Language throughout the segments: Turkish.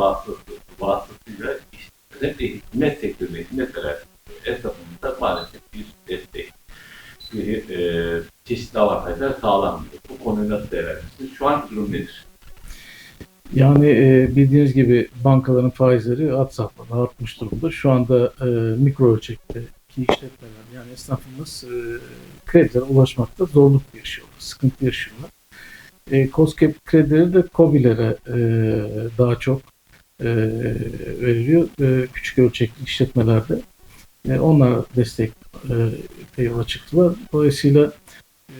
vasıtası, vasıtasıyla işte, özellikle hizmet sektöründe hizmet veren esnafımızda maalesef bir destek, bir e, çeşitli avantajlar sağlanmıyor. Bu konuyu nasıl değerlendirirsiniz? Şu an durum nedir? Yani e, bildiğiniz gibi bankaların faizleri at safhada artmış durumda. Şu anda e, mikro ölçekte ki işletmeler yani esnafımız e, kredilere ulaşmakta zorluk yaşıyorlar, sıkıntı yaşıyorlar. E, COSGAP kredileri de COBİ'lere e, daha çok e, veriliyor. E, küçük ölçekli işletmelerde e, onlar destek e, yola çıktılar. Dolayısıyla e,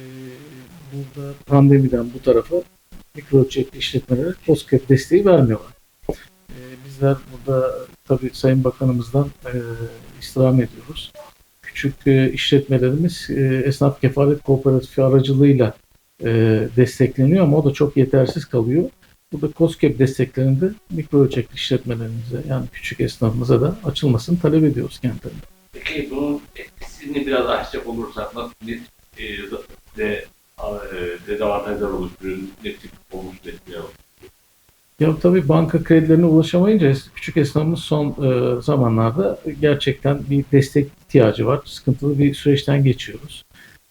burada pandemiden bu tarafa mikro ölçekli işletmelere COSGAP desteği vermiyorlar. E, bizler burada tabii Sayın Bakanımızdan e, istirham ediyoruz. Küçük e, işletmelerimiz e, esnaf kefalet kooperatifi aracılığıyla e, destekleniyor ama o da çok yetersiz kalıyor. Burada COSGAP desteklerinde mikro ölçekli işletmelerimize yani küçük esnafımıza da açılmasını talep ediyoruz kendilerine. Peki bunun etkisini biraz açacak olursak nasıl bir e, de, e, dezavantajlar oluşturuyor, ne tip olur? Ya tabii banka kredilerine ulaşamayınca küçük esnafımız son e, zamanlarda gerçekten bir destek ihtiyacı var. Sıkıntılı bir süreçten geçiyoruz.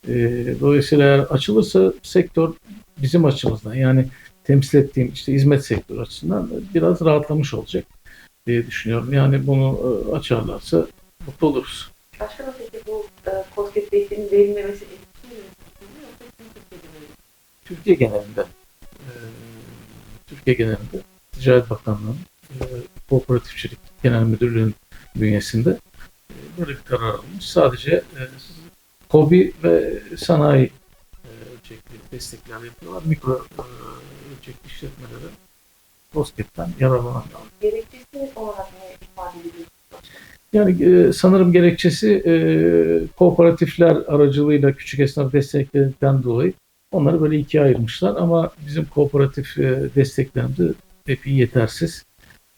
E, dolayısıyla eğer açılırsa sektör bizim açımızdan yani temsil ettiğim işte hizmet sektörü açısından biraz rahatlamış olacak diye düşünüyorum. Yani bunu e, açarlarsa mutlu oluruz. Başkanım peki bu e, COSGAP desteğinin verilmemesi? Türkiye genelinde e, Türkiye genelinde Ticaret Bakanlığı'nın e, Kooperatifçilik Genel Müdürlüğü'nün bünyesinde e, böyle bir karar alınmış. Sadece e, KOBİ ve sanayi e, ölçekli destekler yapıyorlar. Mikro e, ölçekli işletmelere COSGAP'ten yararlanamıyorlar. Gerekçesi olarak ne ifade ediyorsunuz? Yani e, sanırım gerekçesi e, kooperatifler aracılığıyla küçük esnaf desteklerinden dolayı onları böyle ikiye ayırmışlar ama bizim kooperatif e, desteklerimiz epey yetersiz.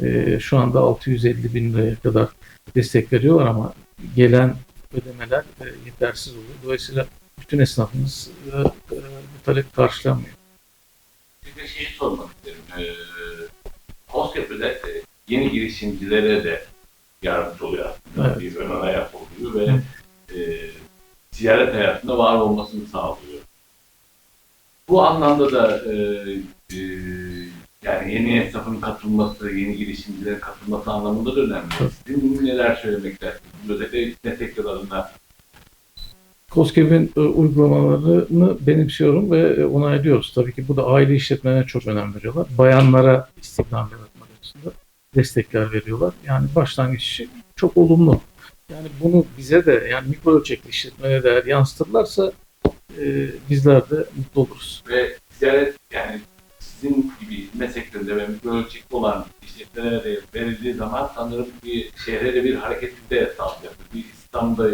E, şu anda 650 bin liraya kadar destek veriyorlar ama gelen ödemeler e, yetersiz oluyor. Dolayısıyla bütün esnafımız e, e, bu talep karşılanmıyor. Bir de şeyi sormak isterim. Ee, COSGAP'de e, yeni girişimcilere de yardımcı oluyor aslında. Evet. Bir ön ayak oluyor ve e, ticaret hayatında var olmasını sağlıyor. Bu anlamda da e, e, yani yeni esnafın katılması, yeni girişimcilerin katılması anlamında da önemli. Sizin neler söylemek istersiniz? Özellikle hizmet sektörlerinde COSGAP'in e, uygulamalarını benimsiyorum ve e, onaylıyoruz. Tabii ki bu da aile işletmelerine çok önem veriyorlar. Bayanlara istihdam yaratmak açısından destekler veriyorlar. Yani başlangıç için çok olumlu. Yani bunu bize de yani mikro ölçekli işletmelere de eğer yansıtırlarsa e, bizler de mutlu oluruz. ve ticaret yani sizin gibi hizmet ve mikro ölçekli olan işletmelere de verildiği zaman sanırım bir şehre de bir hareketlilik de sağlayacaktır. Bir İstanbul'da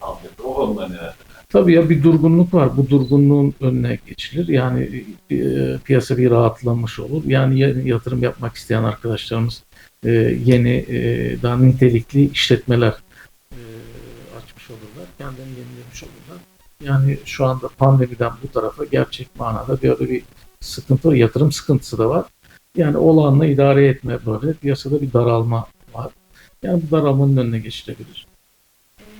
sağlayacaktır. O konuda neler? Tabii ya bir durgunluk var. Bu durgunluğun önüne geçilir. Yani e, piyasa bir rahatlamış olur. Yani yatırım yapmak isteyen arkadaşlarımız e, yeni e, daha nitelikli işletmeler açmış olurlar. Kendilerini yenilemiş olurlar. Yani şu anda pandemiden bu tarafa gerçek manada böyle bir sıkıntı var. Yatırım sıkıntısı da var. Yani olağanla idare etme böyle. Piyasada bir daralma var. Yani bu daralmanın önüne geçilebilir.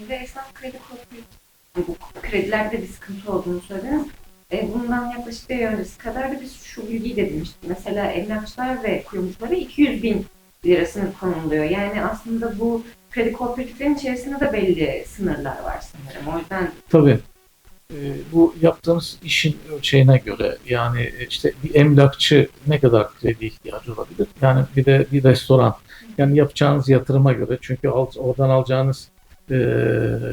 Ve esnaf kredi kooperatif bu kredilerde bir sıkıntı olduğunu söylediniz. E, bundan yaklaşık bir öncesi kadar da biz şu bilgiyi de demiştik. Mesela emlakçılar ve kuyumculara 200 bin lira sınır konuluyor. Yani aslında bu kredi kooperatiflerinin içerisinde de belli sınırlar var sanırım. O yüzden Tabii. Ee, bu yaptığınız işin ölçeğine göre yani işte bir emlakçı ne kadar kredi ihtiyacı olabilir? Yani bir de bir restoran. Yani yapacağınız yatırıma göre çünkü al- oradan alacağınız e,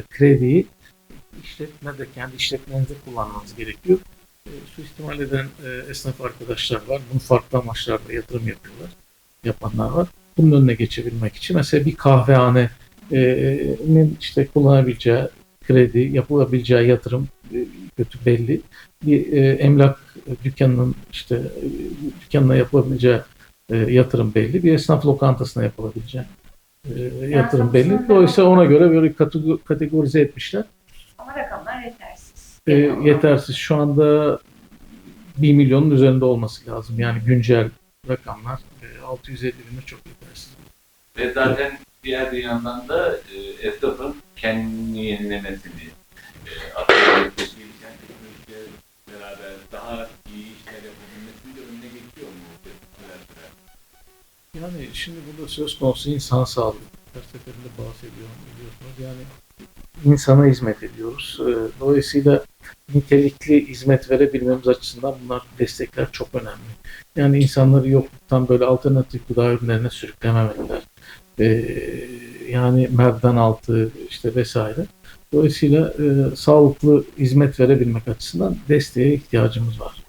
krediyi işletmede kendi işletmenizde kullanmanız gerekiyor. E, suistimal eden e, esnaf arkadaşlar var. Bunu farklı amaçlarla yatırım yapıyorlar. Yapanlar var. Bunun önüne geçebilmek için mesela bir kahvehanenin işte kullanabileceği kredi, yapılabileceği yatırım e, kötü belli. Bir e, emlak dükkanının işte e, dükkanına yapılabileceği e, yatırım belli. Bir esnaf lokantasına yapılabileceği e, yatırım belli. Dolayısıyla ona göre böyle kategor- kategorize etmişler. E, yetersiz. Şu anda 1 milyonun üzerinde olması lazım. Yani güncel rakamlar e, 650 binde çok yetersiz. Ve zaten diğer bir yandan da e, esnafın kendini yenilemesini, e, gelişen teknolojiyle beraber daha iyi işler yapabilmesini de önüne geçiyor mu? Yani şimdi burada söz konusu insan sağlığı. Her seferinde bahsediyorum biliyorsunuz. Yani insana hizmet ediyoruz. Ee, Dolayısıyla nitelikli hizmet verebilmemiz açısından bunlar destekler çok önemli. Yani insanları yokluktan böyle alternatif gıda ürünlerine sürüklememekler. Ee, yani merdiven altı işte vesaire. Dolayısıyla e, sağlıklı hizmet verebilmek açısından desteğe ihtiyacımız var.